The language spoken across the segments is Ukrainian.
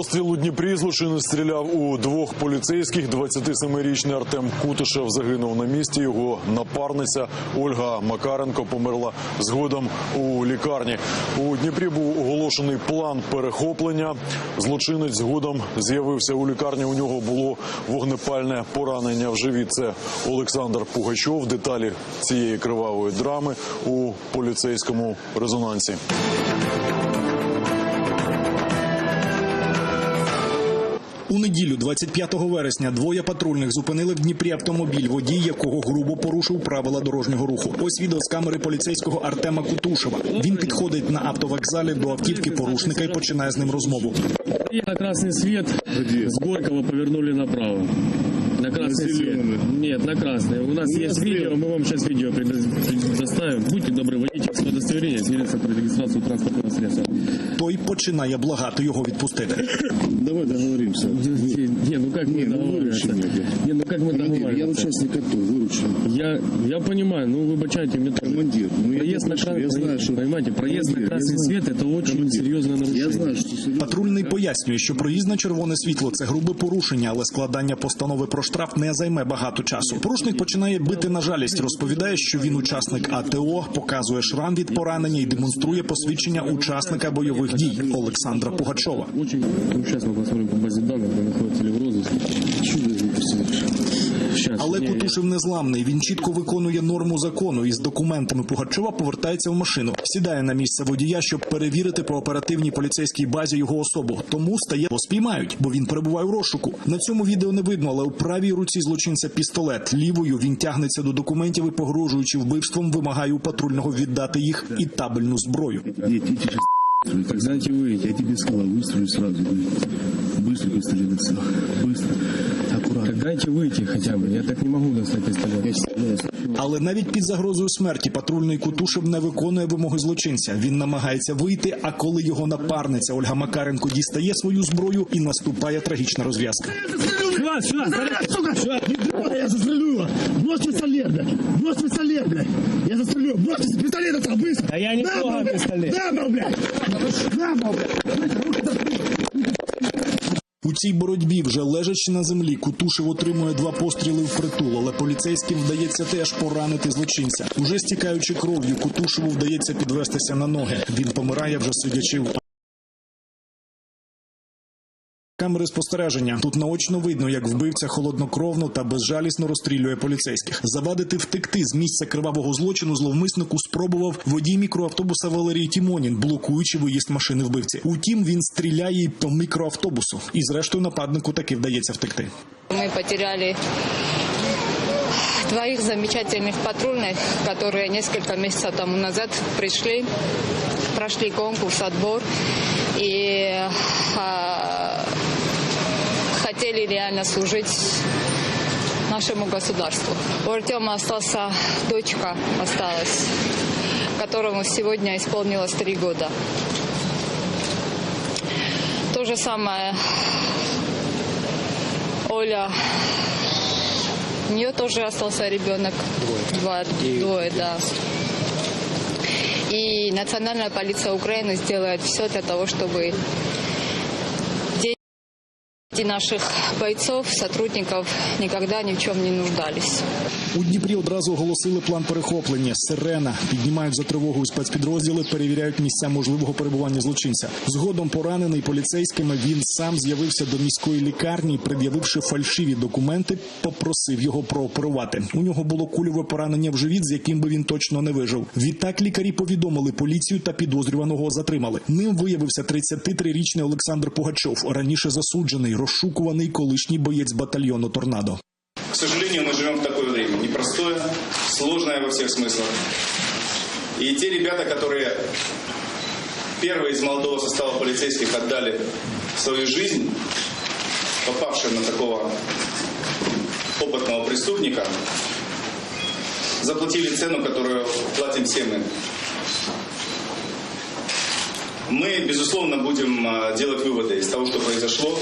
розстріл у Дніпрі злочинець стріляв у двох поліцейських. 27-річний Артем Кутишев загинув на місці. Його напарниця Ольга Макаренко померла згодом у лікарні. У Дніпрі був оголошений план перехоплення. Злочинець згодом з'явився у лікарні. У нього було вогнепальне поранення в живіт. Це Олександр Пугачов. Деталі цієї кривавої драми у поліцейському резонансі. У неділю, 25 вересня, двоє патрульних зупинили в Дніпрі автомобіль, водій якого грубо порушив правила дорожнього руху. Ось відео з камери поліцейського Артема Кутушева. Він підходить на автовокзалі до автівки порушника і починає з ним розмову. Я на красний світ з Горького повернули направо. На красный свет. Нет, на красный. У нас есть видео, мы вам сейчас видео предо- предоставим. Будьте добры, водительское удостоверение, свидетельство про регистрацию транспортного средства. Той починає благати його відпустити. Давай договоримся. Не, ну как мы Не, ну договариваемся? выручи меня. Не, ну как мы Командир, я договариваемся? участник АТО, выручи. Я, я понимаю, ну выбачайте мне тоже. Командир, ну я Проезд на не прошу, красный, я знаю, что... понимаете, проезд на Командир, я красный знаю. свет это очень Командир, серьезное нарушение. Я знаю, что серьезно. Патрульний пояснює, що проїзд на червоне світло це грубе порушення, але складання постанови про штраф не займе багато часу. Порушник починає бити на жалість. Розповідає, що він учасник АТО, показує шрам від поранення і демонструє посвідчення учасника бойових дій Олександра Пугачова. Очень, ну, сейчас мы посмотрим по базе данных, вы находитесь ли в розыске. Чудо выпустили. Сейчас. але не, Кутушев незламний. Він чітко виконує норму закону і з документами Пугачова повертається в машину. Сідає на місце водія, щоб перевірити по оперативній поліцейській базі його особу. Тому стає бо спіймають, бо він перебуває в розшуку. На цьому відео не видно, але у правій руці злочинця пістолет. Лівою він тягнеться до документів і, погрожуючи вбивством, вимагає у патрульного віддати їх і табельну зброю. Нет, иди сейчас. Так дайте выйти. Я тебе сказал, выстрелю сразу. Быстро пистолет достал. Быстро. Аккуратно. Так дайте выйти хотя бы. Я так не могу достать пистолет. Я стреляю. Але навіть під загрозою смерті патрульний Кутушев не виконує вимоги злочинця. Він намагається вийти. А коли його напарниця Ольга Макаренко дістає свою зброю і наступає трагічна розв'язка. Сюда, сюда, сука, сюда, я застрелю его. Брось пистолет, блядь. Брось пистолет, блядь. Я застрелю. Брось пистолет, это быстро. Да я не На, трогаю блядь. пистолет. На, блядь. На, блядь. У цій боротьбі, вже лежачи на землі, Кутушев отримує два постріли в притул, але поліцейським вдається теж поранити злочинця. Уже стікаючи кров'ю, Кутушеву вдається підвестися на ноги. Він помирає вже сидячи в Камери спостереження тут наочно видно, як вбивця холоднокровно та безжалісно розстрілює поліцейських. Завадити втекти з місця кривавого злочину зловмиснику спробував водій мікроавтобуса Валерій Тімонін, блокуючи виїзд машини вбивці. Утім, він стріляє й по мікроавтобусу, і зрештою нападнику таки вдається втекти. Мы потеряли двоих замечательных патрульных, которые несколько месяцев тому назад пришли, прошли конкурс, отбор и а, хотели реально служить нашему государству. У Артема остался дочка, осталась, которому сегодня исполнилось три года. То же самое Оля. У нее тоже остался ребенок. Двое. Два, двое, да. И национальная полиция Украины сделает все для того, чтобы дети наших бойцов, сотрудников никогда ни в чем не нуждались. У Дніпрі одразу оголосили план перехоплення. Сирена піднімають за тривогою спецпідрозділи, перевіряють місця можливого перебування злочинця. Згодом поранений поліцейськими він сам з'явився до міської лікарні, пред'явивши фальшиві документи, попросив його прооперувати. У нього було кульове поранення в живіт, з яким би він точно не вижив. Відтак лікарі повідомили поліцію та підозрюваного затримали. Ним виявився 33-річний Олександр Пугачов, раніше засуджений, розшукуваний колишній боєць батальйону Торнадо. К сожалению, мы живем в такое время непростое, сложное во всех смыслах. И те ребята, которые первые из молодого состава полицейских отдали свою жизнь, попавшие на такого опытного преступника, заплатили цену, которую платим все мы. Мы, безусловно, будем э, делать выводы из того, что произошло.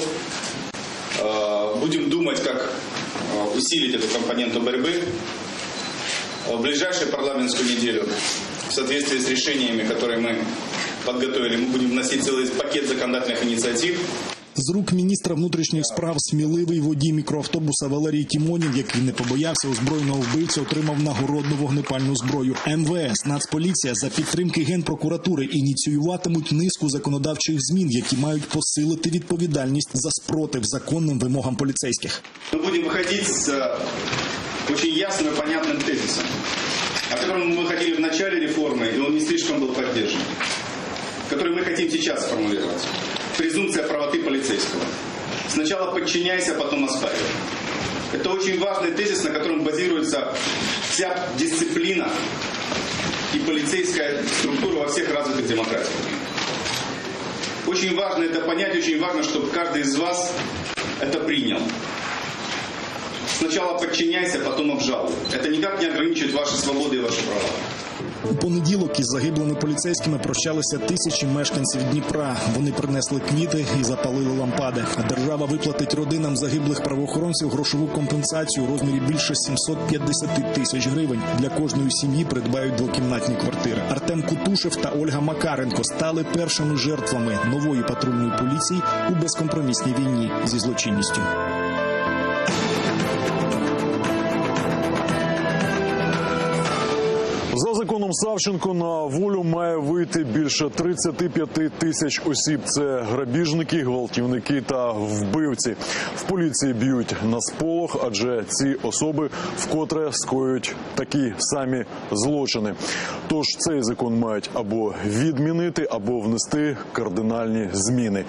Э, Будем думать, как э, усилить эту компоненту борьбы. В ближайшую парламентскую неделю, в соответствии с решениями, которые мы подготовили, мы будем вносить целый пакет законодательных инициатив. З рук міністра внутрішніх справ сміливий водій мікроавтобуса Валерій Тімонін, який не побоявся озброєного вбивця, отримав нагородну вогнепальну зброю. МВС, Нацполіція за підтримки генпрокуратури ініціюватимуть низку законодавчих змін, які мають посилити відповідальність за спротив законним вимогам поліцейських. Мы будем выходить с э, очень ясным и понятным тезисом, о котором мы выходили в начале реформы, и он не слишком был поддержан, который мы хотим сейчас сформулировать. Презумпция правоты полицейского. Сначала подчиняйся, а потом оспаривай. Это очень важный тезис, на котором базируется вся дисциплина и полицейская структура во всех развитых демократиях. Очень важно это понять, очень важно, чтобы каждый из вас это принял. Сначала подчиняйся, потом обжалуй. Это никак не ограничивает ваши свободы и ваши права. У понеділок із загиблими поліцейськими прощалися тисячі мешканців Дніпра. Вони принесли квіти і запалили лампади. Держава виплатить родинам загиблих правоохоронців грошову компенсацію у розмірі більше 750 тисяч гривень. Для кожної сім'ї придбають двокімнатні квартири. Артем Кутушев та Ольга Макаренко стали першими жертвами нової патрульної поліції у безкомпромісній війні зі злочинністю. Законом Савченко на волю має вийти більше 35 тисяч осіб. Це грабіжники, гвалтівники та вбивці. В поліції б'ють на сполох, адже ці особи вкотре скоюють такі самі злочини. Тож цей закон мають або відмінити, або внести кардинальні зміни.